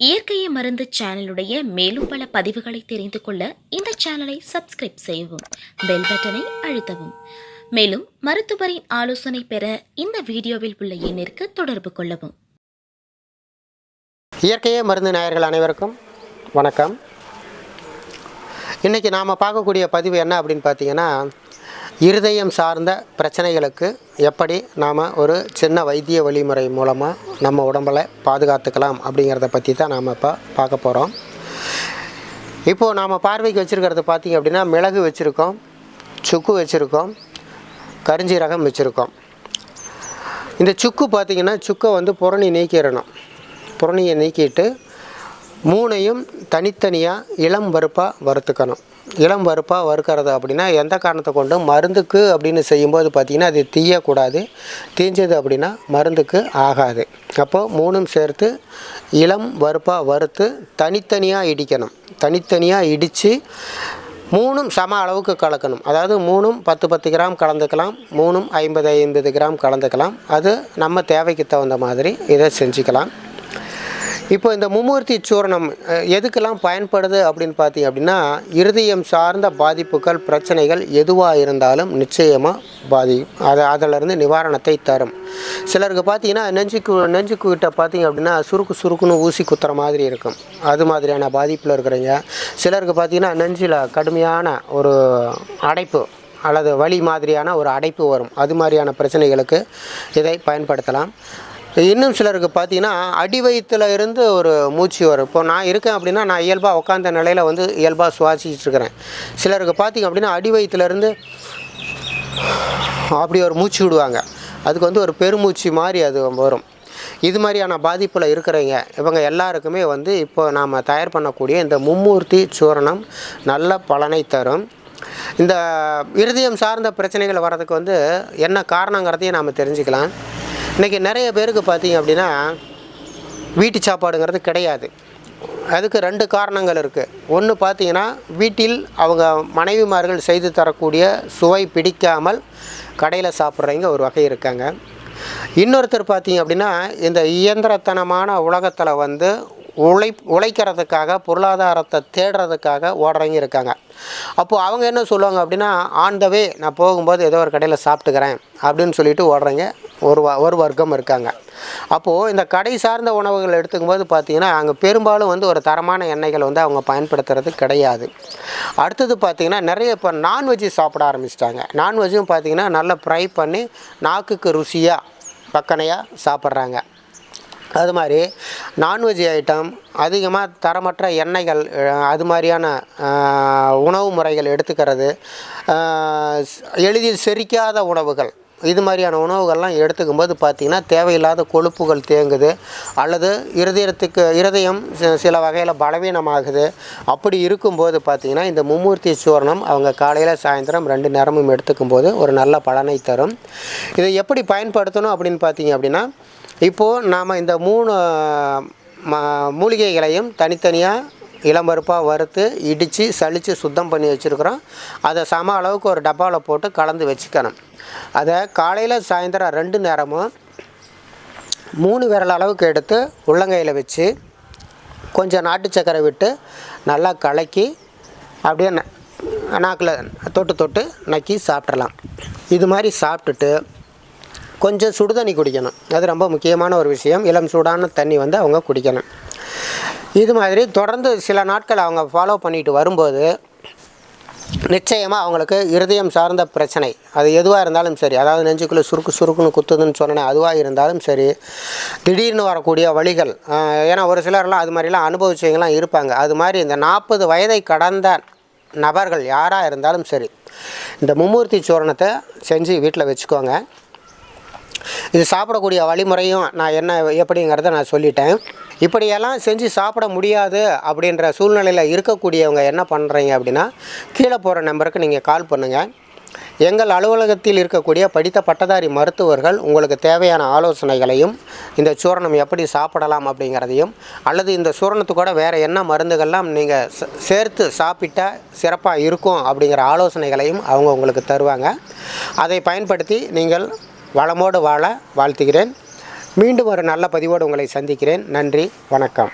இயற்கையை மருந்து சேனலுடைய மேலும் பல பதிவுகளை தெரிந்து கொள்ள இந்த சேனலை சப்ஸ்கிரைப் செய்யவும் பெல் பட்டனை அழுத்தவும். மேலும் மருத்துவரின் ஆலோசனை பெற இந்த வீடியோவில் உள்ள எண்ணிற்கு தொடர்பு கொள்ளவும். இயற்கையே மருந்து நேயர்கள் அனைவருக்கும் வணக்கம். இன்றைக்கி நாம் பார்க்கக்கூடிய பதிவு என்ன அப்படின்னு பார்த்தீங்கன்னா இருதயம் சார்ந்த பிரச்சனைகளுக்கு எப்படி நாம் ஒரு சின்ன வைத்திய வழிமுறை மூலமாக நம்ம உடம்பலை பாதுகாத்துக்கலாம் அப்படிங்கிறத பற்றி தான் நாம் இப்போ பார்க்க போகிறோம் இப்போது நாம் பார்வைக்கு வச்சுருக்கிறது பார்த்திங்க அப்படின்னா மிளகு வச்சுருக்கோம் சுக்கு வச்சுருக்கோம் கருஞ்சீரகம் வச்சுருக்கோம். இந்த சுக்கு பார்த்திங்கன்னா சுக்கை வந்து புறணி நீக்கிடணும். புறணியை நீக்கிட்டு மூணையும் தனித்தனியாக இளம் வறுப்பாக வறுத்துக்கணும். இளம் வறுப்பாக வறுக்கிறது அப்படின்னா எந்த காரணத்தை கொண்டும் மருந்துக்கு அப்படின்னு செய்யும்போது பார்த்திங்கன்னா அது தீயக்கூடாது. தீஞ்சது அப்படின்னா மருந்துக்கு ஆகாது. அப்போது மூணும் சேர்த்து இளம் வறுப்பாக வறுத்து தனித்தனியாக இடிக்கணும். தனித்தனியாக இடித்து மூணும் சம அளவுக்கு கலக்கணும். அதாவது மூணும் பத்து பத்து கிராம் கலந்துக்கலாம். மூணும் ஐம்பது ஐம்பது கிராம் கலந்துக்கலாம். அது நம்ம தேவைக்கு தகுந்த மாதிரி இதை செஞ்சுக்கலாம். இப்போ இந்த மும்மூர்த்தி சூரணம் எதுக்கெல்லாம் பயன்படுது அப்படின்னு பார்த்தீங்க அப்படின்னா இருதயம் சார்ந்த பாதிப்புகள் பிரச்சனைகள் எதுவாக இருந்தாலும் நிச்சயமாக பாதி அதை அதிலிருந்து நிவாரணத்தை தரும். சிலருக்கு பார்த்தீங்கன்னா நெஞ்சுக்கு நெஞ்சுக்கு கிட்ட பார்த்தீங்க அப்படின்னா சுருக்கு சுருக்குன்னு ஊசி குத்துற மாதிரி இருக்கும். அது மாதிரியான பாதிப்பில் இருக்கிறீங்க. சிலருக்கு பார்த்தீங்கன்னா நெஞ்சில் கடுமையான ஒரு அடைப்பு அல்லது வலி மாதிரியான ஒரு அடைப்பு வரும். அது மாதிரியான பிரச்சனைகளுக்கு இதை பயன்படுத்தலாம். இன்னும் சிலருக்கு பார்த்தீங்கன்னா அடி வயிற்றுல இருந்து ஒரு மூச்சு வரும். இப்போ நான் இருக்கேன் அப்படின்னா நான் இயல்பாக உட்காந்த நிலையில் வந்து இயல்பாக சுவாசிச்சுட்டு இருக்கிறேன். சிலருக்கு பார்த்தீங்க அப்படின்னா அடி வயிற்றுலேருந்து அப்படி ஒரு மூச்சு விடுவாங்க. அதுக்கு வந்து ஒரு பெருமூச்சு மாதிரி அது வரும். இது மாதிரியான பாதிப்பில் இருக்கிறவங்க இவங்க எல்லாருக்குமே வந்து இப்போ நாம் தயார் பண்ணக்கூடிய இந்த மும்மூர்த்தி சூரணம் நல்ல பலனை தரும். இந்த இருதயம் சார்ந்த பிரச்சனைகள் வர்றதுக்கு வந்து என்ன காரணங்கிறதையும் நாம் தெரிஞ்சுக்கலாம். இன்றைக்கி நிறைய பேருக்கு பார்த்தீங்க அப்படின்னா வீட்டு சாப்பாடுங்கிறது கிடையாது. அதுக்கு ரெண்டு காரணங்கள் இருக்குது ஒன்று பார்த்தீங்கன்னா வீட்டில் அவங்க மனைவிமார்கள் செய்து தரக்கூடிய சுவை பிடிக்காமல் கடையில் சாப்பிட்றவங்க ஒரு வகை இருக்காங்க. இன்னொருத்தர் பார்த்தீங்க அப்படின்னா இந்த இயந்திரத்தனமான உலகத்தில் வந்து உழை உழைக்கிறதுக்காக பொருளாதாரத்தை தேடுறதுக்காக ஓடுறவங்க இருக்காங்க. அப்போது அவங்க என்ன சொல்லுவாங்க அப்படின்னா ஆன் த வே நான் போகும்போது ஏதோ ஒரு கடையில் சாப்பிட்டுக்கிறேன் அப்படின்னு சொல்லிட்டு ஓடுறவங்க ஒரு வ- ஒரு வர்க்கம் இருக்காங்க. அப்போது இந்த கடை சார்ந்த உணவுகள் எடுத்துக்கும்போது பார்த்திங்கன்னா அங்கே பெரும்பாலும் வந்து ஒரு தரமான எண்ணெய்கள் வந்து அவங்க பயன்படுத்துறது கிடையாது. அடுத்தது பார்த்திங்கன்னா நிறைய இப்போ நான்வெஜ் சாப்பிட ஆரம்பிச்சிட்டாங்க. நான்வெஜ்ஜும் பார்த்தீங்கன்னா நல்லா ஃப்ரை பண்ணி நாக்குக்கு ருசியாக பக்கனையாக சாப்பிட்றாங்க. அது மாதிரி நான்வெஜ் ஐட்டம் அதிகமாக தரமற்ற எண்ணெய்கள் அது மாதிரியான உணவு முறைகள் எடுத்துக்கிறது எளிதில் செரிக்காத உணவுகள். இது மாதிரியான உணவுகள்லாம் எடுத்துக்கும் போது பார்த்திங்கன்னா தேவையில்லாத கொழுப்புகள் தேங்குது. அல்லது இருதயத்துக்கு இருதயம் சில வகையில் பலவீனமாகுது. அப்படி இருக்கும்போது பார்த்திங்கன்னா இந்த மும்மூர்த்தி சூரணம் அவங்க காலையில் சாயந்தரம் ரெண்டு நேரமும் எடுத்துக்கும் போது ஒரு நல்ல பலனை தரும். இதை எப்படி பயன்படுத்தணும் அப்படின்னு பார்த்தீங்க அப்படின்னா இப்போது நாம் இந்த மூணு மூலிகைகளையும் தனித்தனியாக இளம்பருப்பாக வறுத்து இடித்து சளித்து சுத்தம் பண்ணி வச்சுருக்குறோம். அதை சம அளவுக்கு ஒரு டப்பாவில் போட்டு கலந்து வச்சுக்கணும். அதை காலையில் சாயந்தரம் ரெண்டு நேரமும் மூணு விரல் அளவுக்கு எடுத்து உள்ளங்கையில் வச்சு கொஞ்சம் நாட்டு சக்கரை விட்டு நல்லா கலக்கி அப்படியே ந- நாக்கில் தொட்டு தொட்டு நக்கி சாப்பிட்றலாம் இது மாதிரி சாப்பிட்டுட்டு கொஞ்சம் சுடுதண்ணி குடிக்கணும். அது ரொம்ப முக்கியமான ஒரு விஷயம். இளம் சூடான தண்ணி வந்து அவங்க குடிக்கணும். இது மாதிரி தொடர்ந்து சில நாட்கள் அவங்க ஃபாலோ பண்ணிட்டு வரும்போது நிச்சயமாக அவங்களுக்கு இருதயம் சார்ந்த பிரச்சனை. அது எதுவாக இருந்தாலும் சரி அதாவது நெஞ்சுக்குள்ளே சுருக்கு சுருக்குன்னு குத்துதுன்னு சொன்னேன் அதுவாக இருந்தாலும் சரி திடீர்னு வரக்கூடிய வழிகள் ஏன்னா ஒரு சிலர்லாம் அது மாதிரிலாம் அனுபவிச்சவங்களாம் இருப்பாங்க. அது மாதிரி இந்த நாற்பது வயதை கடந்த நபர்கள் யாராக இருந்தாலும் சரி இந்த மும்மூர்த்தி சூரணத்தை செஞ்சு வீட்டில் வச்சுக்கோங்க. இது சாப்பிடக்கூடிய வழிமுறையும் நான் என்ன எப்படிங்கிறத நான் சொல்லிட்டேன். இப்படியெல்லாம் செஞ்சு சாப்பிட முடியாது அப்படின்ற சூழ்நிலையில் இருக்கக்கூடியவங்க என்ன பண்ணுறீங்க அப்படின்னா கீழே போகிற நம்பருக்கு நீங்கள் கால் பண்ணுங்கள் எங்கள் அலுவலகத்தில் இருக்கக்கூடிய படித்த பட்டதாரி மருத்துவர்கள் உங்களுக்கு தேவையான ஆலோசனைகளையும் இந்த சூரணம் எப்படி சாப்பிடலாம் அப்படிங்கிறதையும் அல்லது இந்த சூரணத்து கூட வேறு என்ன மருந்துகள்லாம் நீங்கள் சேர்த்து சாப்பிட்டா சிறப்பாக இருக்கும் அப்படிங்கிற ஆலோசனைகளையும் அவங்க உங்களுக்கு தருவாங்க. அதை பயன்படுத்தி நீங்கள் வளமோடு வாழ வாழ்த்துகிறேன். மீண்டும் ஒரு நல்ல பதிவோடு உங்களை சந்திக்கிறேன். நன்றி வணக்கம்.